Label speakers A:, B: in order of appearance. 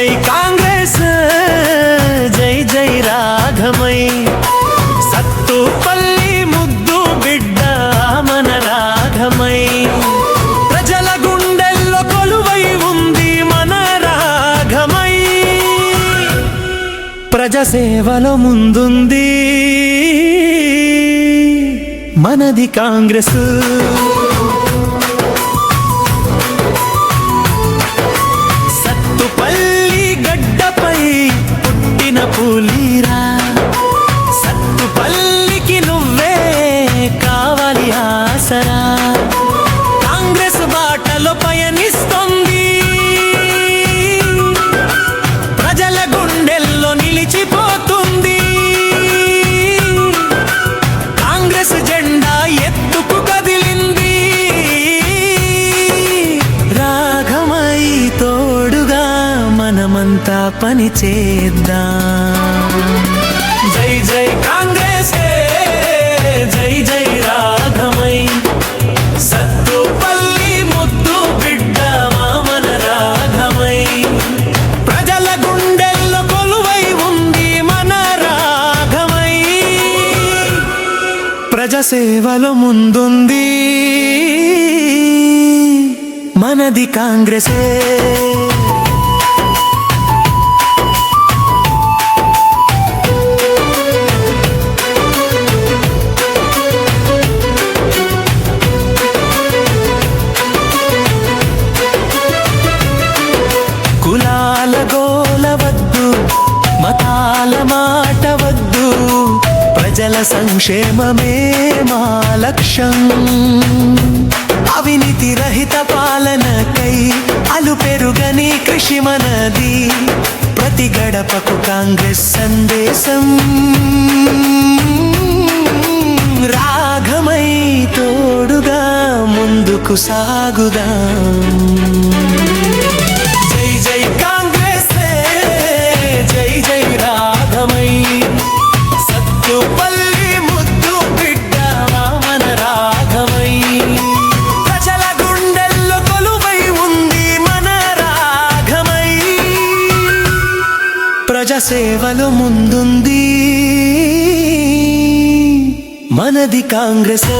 A: జై కాంగ్రెస్ జై జై రాఘమై. సత్తు పల్లి ముద్దు బిడ్డ మన రాఘమై. ప్రజల గుండెల్లో కొలువై ఉంది మన రాఘమై. ప్రజసేవలో ముందుంది మనది కాంగ్రెస్. పులిరా మనమంతా పని చేద్దాం? జై జై కాంగ్రెస్ జై జై రాగమై సత్తుపల్లి ముద్దు బిడ్డ మామన రాగమై ప్రజల గుండెల్లో కొలువై ఉంది మన రాగమై ప్రజసేవలో ముందుంది మనది కాంగ్రెసే. మతాల మాట వద్దు ప్రజల సంక్షేమమే మా లక్ష్యం. అవినీతి రహిత పాలనకై అలు పెరుగని కృషి మనది. ప్రతి గడపకు కాంగ్రెస్ సందేశం. రాఘమై తోడుగా ముందుకు సాగుదాం. ప్రజాసేవలో ముందుంది. మనది కాంగ్రెస్.